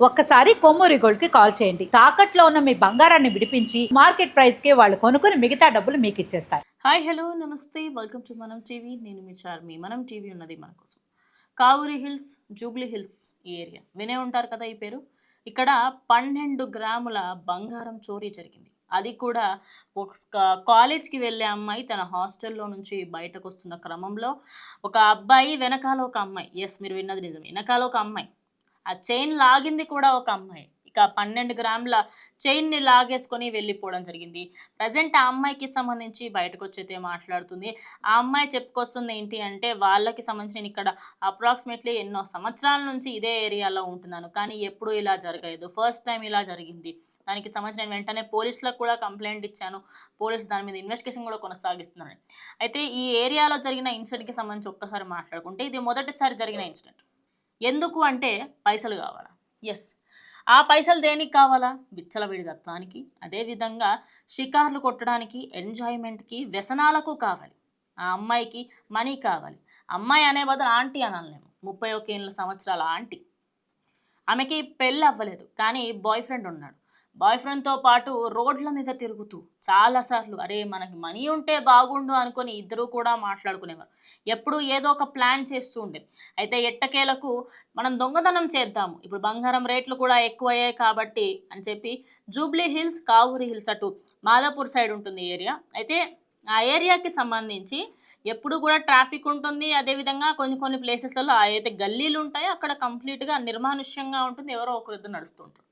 ఒక్కసారి కొమ్మూరి గోల్డ్కి కాల్ చేయండి. తాకట్లో ఉన్న మీ బంగారాన్ని విడిపించి మార్కెట్ ప్రైస్కి వాళ్ళు కొనుక్కుని మిగతా డబ్బులు మీకు ఇచ్చేస్తారు. Hi hello namaste. Welcome to Manam TV. నేను మీ చార్మి. మనం టీవీ ఉన్నది మన కోసం. కావూరి హిల్స్ జూబ్లీ హిల్స్ ఈ ఏరియా. వినే ఉంటారు కదా ఈ పేరు? ఇక్కడ పన్నెండు గ్రాముల బంగారం చోరీ జరిగింది. అది కూడా ఒక కాలేజ్కి వెళ్ళే అమ్మాయి తన హాస్టల్లో నుంచి బయటకు వస్తున్న క్రమంలో ఒక అబ్బాయి వెనకాల ఒక అమ్మాయి. ఎస్ మీరు విన్నది నిజం వెనకాల ఒక అమ్మాయి. ఆ చైన్ లాగింది కూడా ఒక అమ్మాయి. ఇక పన్నెండు గ్రాముల చైన్ని లాగేసుకొని వెళ్ళిపోవడం జరిగింది. ప్రజెంట్ ఆ అమ్మాయికి సంబంధించి బయటకు వచ్చైతే మాట్లాడుతుంది. ఆ అమ్మాయి చెప్పుకొస్తుంది ఏంటి అంటే వాళ్ళకి సంబంధించి నేను ఇక్కడ అప్రాక్సిమేట్లీ ఎన్నో సంవత్సరాల నుంచి ఇదే ఏరియాలో ఉంటున్నాను. కానీ ఎప్పుడూ ఇలా జరగలేదు. ఫస్ట్ టైం ఇలా జరిగింది. దానికి సంబంధించి నేను వెంటనే పోలీసులకు కూడా కంప్లైంట్ ఇచ్చాను. పోలీసు దాని మీద ఇన్వెస్టిగేషన్ కూడా కొనసాగిస్తున్నాను. అయితే ఈ ఏరియాలో జరిగిన ఇన్సిడెంట్కి సంబంధించి ఒక్కసారి మాట్లాడుకుంటే ఇది మొదటిసారి జరిగిన ఇన్సిడెంట్ ఎందుకు అంటే పైసలు కావాలా? ఎస్ ఆ పైసలు దేనికి కావాలా? బిచ్చలవిడిదత్వానికి అదేవిధంగా షికార్లు కొట్టడానికి ఎంజాయ్మెంట్కి వ్యసనాలకు కావాలి. ఆ అమ్మాయికి మనీ కావాలి. అమ్మాయి అనే బదులు ఆంటీ అనలేము ముప్పై ఒక ఏళ్ళ సంవత్సరాల ఆంటీ. ఆమెకి పెళ్ళి అవ్వలేదు. కానీ బాయ్ ఫ్రెండ్ ఉన్నాడు. బాయ్ ఫ్రెండ్తో పాటు రోడ్ల మీద తిరుగుతూ చాలాసార్లు అరే మనకి మనీ ఉంటే బాగుండు అనుకొని ఇద్దరు కూడా మాట్లాడుకునేవారు. ఎప్పుడు ఏదో ఒక ప్లాన్ చేస్తూ ఉండేది అయితే ఎట్టకేలకు మనం దొంగతనం చేద్దాము. ఇప్పుడు బంగారం రేట్లు కూడా ఎక్కువయ్యాయి కాబట్టి అని చెప్పి జూబ్లీ హిల్స్ కావూరి హిల్స్ అటు మాదాపూర్ సైడ్ ఉంటుంది ఏరియా. అయితే ఆ ఏరియాకి సంబంధించి ఎప్పుడు కూడా ట్రాఫిక్ ఉంటుంది. అదేవిధంగా కొన్ని కొన్ని ప్లేసెస్లలో అయితే గల్లీలు ఉంటాయో. అక్కడ కంప్లీట్గా నిర్మానుష్యంగా ఉంటుంది. ఎవరో ఒకరిద్దరు నడుస్తుంటారు.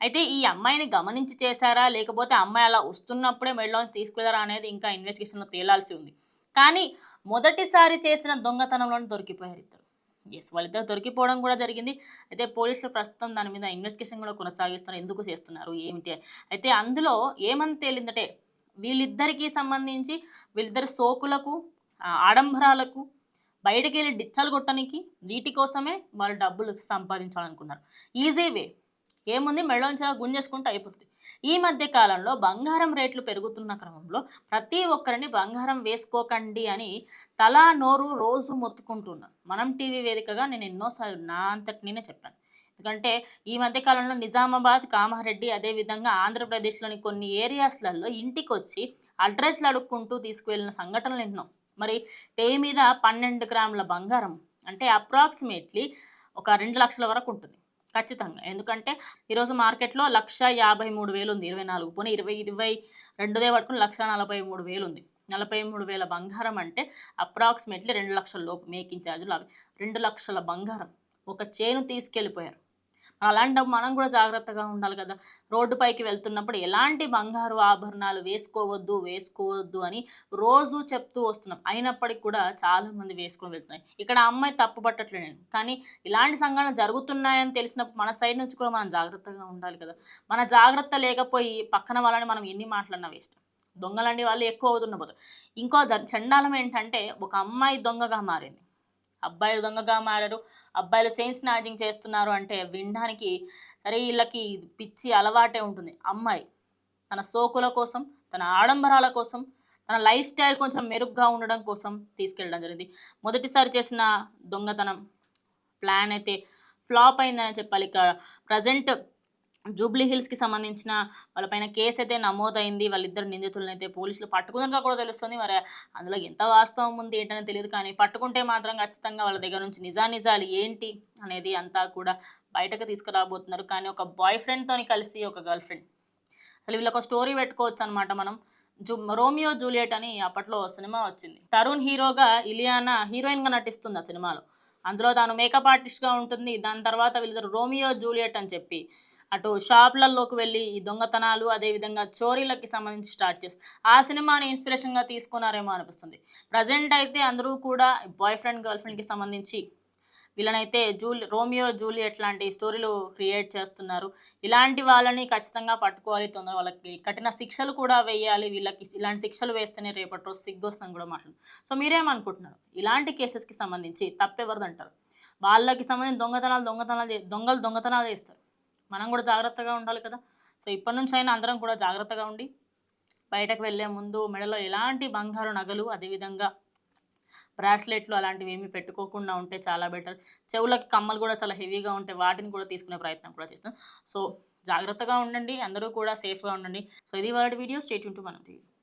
అయితే ఈ అమ్మాయిని గమనించి చేశారా? లేకపోతే అమ్మాయి అలా వస్తున్నప్పుడే మెడలోంచి తీసుకెళ్ళారా అనేది ఇంకా ఇన్వెస్టిగేషన్లో తేలాల్సి ఉంది. కానీ మొదటిసారి చేసిన దొంగతనంలోనే దొరికిపోయారు ఇద్దరు. ఎస్ వాళ్ళిద్దరు దొరికిపోవడం కూడా జరిగింది. అయితే పోలీసులు ప్రస్తుతం దాని మీద ఇన్వెస్టిగేషన్ కూడా కొనసాగిస్తున్నారు. ఎందుకు చేస్తున్నారు? ఏమిటి? అయితే అందులో ఏమని తేలిందంటే వీళ్ళిద్దరికీ సంబంధించి వీళ్ళిద్దరి సోకులకు ఆడంబరాలకు బయటకు వెళ్ళి డిచ్చాలు కొట్టడానికి వీటి కోసమే వాళ్ళు డబ్బులు సంపాదించాలనుకున్నారు. ఈజీ వే ఏముంది? మెడలోంచి గుంజేసుకుంటూ అయిపోతుంది. ఈ మధ్య కాలంలో బంగారం రేట్లు పెరుగుతున్న క్రమంలో ప్రతి ఒక్కరిని బంగారం వేసుకోకండి అని తలా నోరు రోజు మొత్తుకుంటున్నాను మనం టీవీ వేదికగా నేను ఎన్నోసార్లు నా అంతటి నేనే చెప్పాను. ఎందుకంటే ఈ మధ్య కాలంలో నిజామాబాద్ కామారెడ్డి అదేవిధంగా ఆంధ్రప్రదేశ్లోని కొన్ని ఏరియాస్లలో ఇంటికి వచ్చి అడ్రస్లు అడుక్కుంటూ తీసుకువెళ్ళిన సంఘటనలు ఎన్నో. మరి పేయి మీద పన్నెండు గ్రాముల బంగారం అంటే అప్రాక్సిమేట్లీ ఒక రెండు లక్షల వరకు ఉంటుంది. ఖచ్చితంగా. ఎందుకంటే ఈరోజు మార్కెట్లో లక్ష యాభై మూడు వేలు ఉంది ఇరవై నాలుగు. పోనీ ఇరవై ఇరవై రెండుదే పట్టుకుని లక్ష నలభై మూడు వేలు ఉంది నలభై మూడు వేల బంగారం అంటే అప్రాక్సిమేట్లీ రెండు లక్షల లోపు మేకింగ్ ఛార్జీలు అవి. రెండు లక్షల బంగారం. ఒక చేను తీసుకెళ్ళిపోయారు. అలాంటప్పుడు మనం కూడా జాగ్రత్తగా ఉండాలి కదా. రోడ్డు పైకి వెళ్తున్నప్పుడు ఎలాంటి బంగారు ఆభరణాలు వేసుకోవద్దు వేసుకోవద్దు అని రోజు చెప్తూ వస్తున్నాం. అయినప్పటికీ కూడా చాలా మంది వేసుకొని వెళ్తున్నాయి. ఇక్కడ అమ్మాయి తప్పు పట్టట్లేదు కానీ ఇలాంటి సంఘటనలు జరుగుతున్నాయని తెలిసినప్పుడు మన సైడ్ నుంచి కూడా మనం జాగ్రత్తగా ఉండాలి కదా. మన జాగ్రత్త లేకపోయి పక్కన వాళ్ళని మనం ఎన్ని మాట్లాడినా వేస్ట్. దొంగలండి వాళ్ళు ఎక్కువ అవుతున్న ఇంకో ద- చండాలం ఏంటంటే ఒక అమ్మాయి దొంగగా మారింది. అబ్బాయిలు దొంగగా మారారు. అబ్బాయిలు చైన్ స్నాచింగ్ చేస్తున్నారు అంటే వినడానికి సరే వీళ్ళకి పిచ్చి అలవాటే ఉంటుంది. అమ్మాయి తన సోకుల కోసం తన ఆడంబరాల కోసం తన లైఫ్ స్టైల్ కొంచెం మెరుగ్గా ఉండడం కోసం తీసుకెళ్ళడం జరిగింది. మొదటిసారి చేసిన దొంగతనం ప్లాన్ అయితే ఫ్లాప్ అయిందని చెప్పాలి. ఇక ప్రజెంట్ జూబ్లీ హిల్స్కి సంబంధించిన వాళ్ళపైన కేసు అయితే నమోదైంది వాళ్ళిద్దరు నిందితులను అయితే పోలీసులు పట్టుకున్నట్టుగా కూడా తెలుస్తుంది. మరి అందులో ఎంత వాస్తవం ఉంది ఏంటని తెలియదు కానీ పట్టుకుంటే మాత్రం ఖచ్చితంగా వాళ్ళ దగ్గర నుంచి నిజానిజాలు ఏంటి అనేది అంతా కూడా బయటకు తీసుకురాబోతున్నారు. కానీ ఒక బాయ్ ఫ్రెండ్తోని కలిసి ఒక గర్ల్ ఫ్రెండ్. అసలు వీళ్ళకి ఒక స్టోరీ పెట్టుకోవచ్చు అనమాట మనం. జూ రోమియో జూలియట్ అని అప్పట్లో సినిమా వచ్చింది. తరుణ్ హీరోగా ఇలియానా హీరోయిన్గా నటిస్తుంది ఆ సినిమాలో. అందులో తాను మేకప్ ఆర్టిస్ట్గా ఉంటుంది. దాని తర్వాత వీళ్ళిద్దరు రోమియో జూలియట్ అని చెప్పి అటు షాప్లలోకి వెళ్ళి ఈ దొంగతనాలు అదేవిధంగా చోరీలకి సంబంధించి స్టార్ట్ చేసి ఆ సినిమాని ఇన్స్పిరేషన్గా తీసుకున్నారేమో అనిపిస్తుంది. ప్రజెంట్ అయితే అందరూ కూడా బాయ్ ఫ్రెండ్ గర్ల్ ఫ్రెండ్కి సంబంధించి వీళ్ళనైతే జూలి రోమియో జూలియట్ లాంటి స్టోరీలు క్రియేట్ చేస్తున్నారు. ఇలాంటి వాళ్ళని ఖచ్చితంగా పట్టుకోవాలి తొందర వాళ్ళకి కఠిన శిక్షలు కూడా వేయాలి వీళ్ళకి ఇలాంటి శిక్షలు వేస్తేనే రేపటి రోజు సిగ్గొస్తుందని కూడా మాట్లాడు సో మీరేమనుకుంటున్నారు? ఇలాంటి కేసెస్కి సంబంధించి తప్పెవరిది అంటారు వాళ్ళకి సంబంధించి దొంగతనాలు దొంగతనాలు దొంగలు దొంగతనాలు చేస్తారు. మనం కూడా జాగ్రత్తగా ఉండాలి కదా. సో ఇప్పటి నుంచి అయినా అందరం కూడా జాగ్రత్తగా ఉండి బయటకు వెళ్ళే ముందు మెడలో ఎలాంటి బంగారు నగలు అదేవిధంగా బ్రాస్లెట్లు అలాంటివి ఏమి పెట్టుకోకుండా ఉంటే చాలా బెటర్. చెవులకి కమ్మలు కూడా చాలా హెవీగా ఉంటాయి వాటిని కూడా తీసుకునే ప్రయత్నం కూడా చేస్తాం. సో జాగ్రత్తగా ఉండండి అందరూ కూడా సేఫ్గా ఉండండి. సో ఇది వాళ్ళ వీడియో. స్టేట్ ఉంటూ మనం